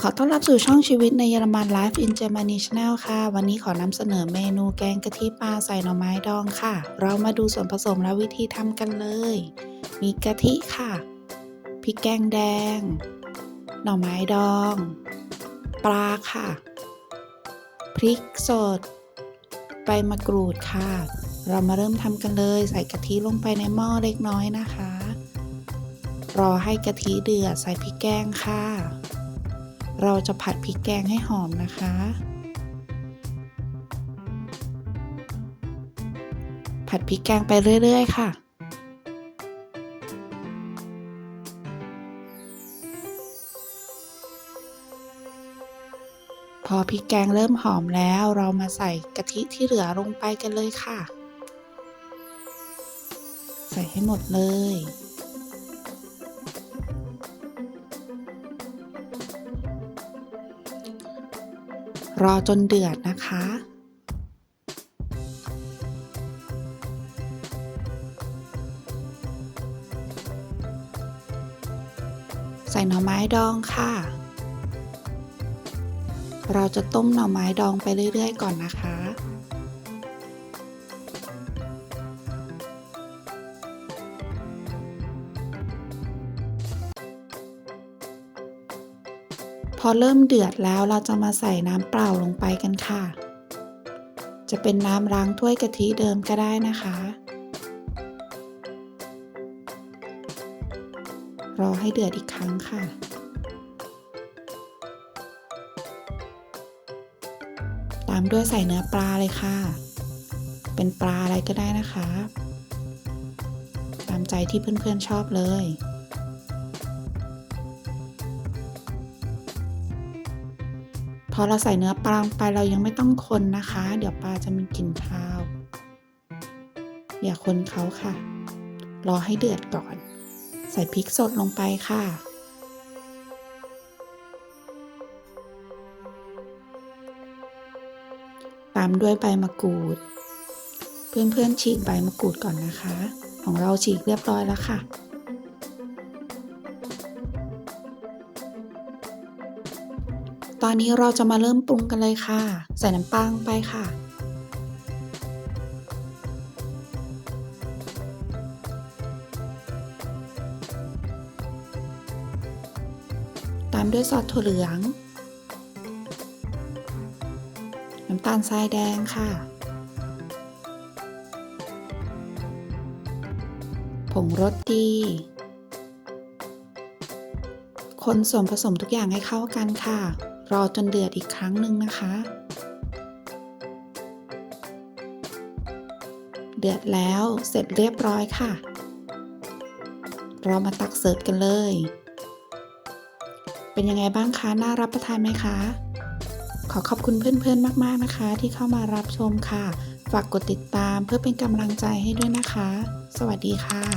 ขอต้อนรับสู่ช่องชีวิตในเยอรมัน Life in Germany Channel ค่ะ วันนี้ขอนำเสนอเมนูแกงกะทิปลาใส่หน่อไม้ดองค่ะ เรามาดูส่วนผสมและวิธีทำกันเลย มีกะทิค่ะ พริกแกงแดง หน่อไม้ดอง ปลาค่ะ พริกสด ใบมะกรูดค่ะ เรามาเริ่มทำกันเลย ใส่กะทิลงไปในหม้อเล็กน้อยนะคะ รอให้กะทิเดือดใส่พริกแกงค่ะ เราจะผัดพริกแกงให้หอมนะคะ ผัดพริกแกงไปเรื่อย ๆ ค่ะ พอพริกแกงเริ่มหอมแล้วเรามาใส่กะทิที่เหลือลงไปกันเลยค่ะ ใส่ให้หมดเลย รอจนเดือดนะคะ ใส่หน่อไม้ดองค่ะ เราจะต้มหน่อไม้ดองไปเรื่อย ๆ ก่อนนะคะ พอเริ่มเดือดแล้วเราจะมาใส่น้ำเปล่าลงไปกันค่ะ จะเป็นน้ำล้างถ้วยกะทิเดิมก็ได้นะคะ รอให้เดือดอีกครั้งค่ะ ตามด้วยใส่เนื้อปลาเลยค่ะ เป็นปลาอะไรก็ได้นะคะ ตามใจที่เพื่อนๆชอบเลย พอเราใส่เนื้อปลาลงไปเรายังไม่ต้องคนนะคะ เดี๋ยวปลาจะมีกลิ่นคาว อย่าคนเขาค่ะ รอให้เดือดก่อน ใส่พริกสดลงไปค่ะ ตามด้วยใบมะกรูด เพื่อนๆฉีกใบมะกรูดก่อนนะคะ ของเราฉีกเรียบร้อยแล้วค่ะ ตอนนี้เราจะมาเริ่มปรุงกันเลยค่ะ ใส่น้ำปลาลงไปค่ะ ตามด้วยซอสถั่วเหลือง น้ำตาลทรายแดงค่ะ ผงรสดี คนส่วนผสมทุกอย่างให้เข้ากันค่ะ รอจนเดือดอีกครั้งหนึ่งนะคะ เดือดแล้วเสร็จเรียบร้อยค่ะ เรามาตักเสิร์ฟกันเลย เป็นยังไงบ้างคะน่ารับประทานไหมคะ ขอขอบคุณเพื่อนๆมากๆนะคะ ที่เข้ามารับชมค่ะ ฝากกดติดตามเพื่อเป็นกำลังใจให้ด้วยนะคะ สวัสดีค่ะ